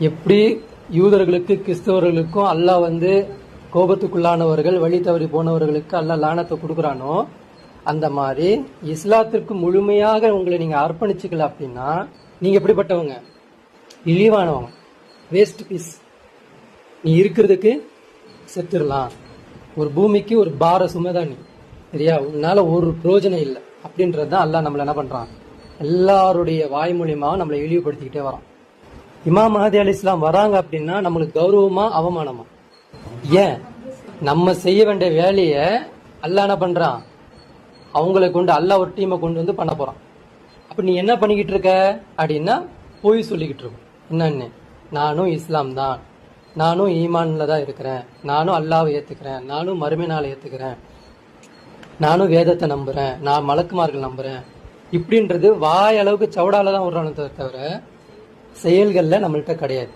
எப்படி யூதர்களுக்கு கிறிஸ்தவர்களுக்கும் அல்லாஹ் வந்து கோபத்துக்குள்ளானவர்கள் வழி தவறி போனவர்களுக்கு அல்லாஹ் லானத்தை கொடுக்குறானோ அந்த மாதிரி இஸ்லாத்திற்கு முழுமையாக உங்களை நீங்க அர்ப்பணிச்சுக்கல அப்படின்னா நீங்க எப்படிப்பட்டவங்க? இழிவானவங்க. வேஸ்ட் பீஸ் நீ இருக்கிறதுக்கு செத்துடலாம். ஒரு பூமிக்கு ஒரு பார சுமைதான் நீ. சரியா? உன்னால ஒரு பிரயோஜனம் இல்லை. அப்படின்றது தான் அல்லாஹ் நம்மள என்ன பண்றான்? எல்லாருடைய வாய் மூலியமாவும் நம்மளை இழிவுபடுத்திக்கிட்டே வரான். இமாம் மஹதி அலி இஸ்லாம் வராங்க அப்படின்னா நம்மளுக்கு கௌரவமா அவமானமா? ஏன்? நம்ம செய்ய வேண்டிய வேலையை அல்லாஹ் என்ன பண்றான்? அவங்களை கொண்டு அல்லாஹ் ஒரு டீமை கொண்டு வந்து பண்ண போறான். அப்ப நீ என்ன பண்ணிக்கிட்டு இருக்க? அப்படின்னா போய் சொல்லிக்கிட்டு இருக்கும். என்னன்னு? நானும் இஸ்லாம் தான். நானும் ஈமான்ல தான் இருக்கிறேன். நானும் அல்லாவை ஏத்துக்கிறேன். நானும் மறுமையினால நாளை ஏத்துக்கிறேன். நானும் வேதத்தை நம்புறேன். நான் மலக்குமார்கள் நம்புறேன். இப்படின்றது வாய் அளவுக்கு சவுடால தான் விடுறானு தவிர செயல்களில் நம்மள்ட்ட கிடையாது.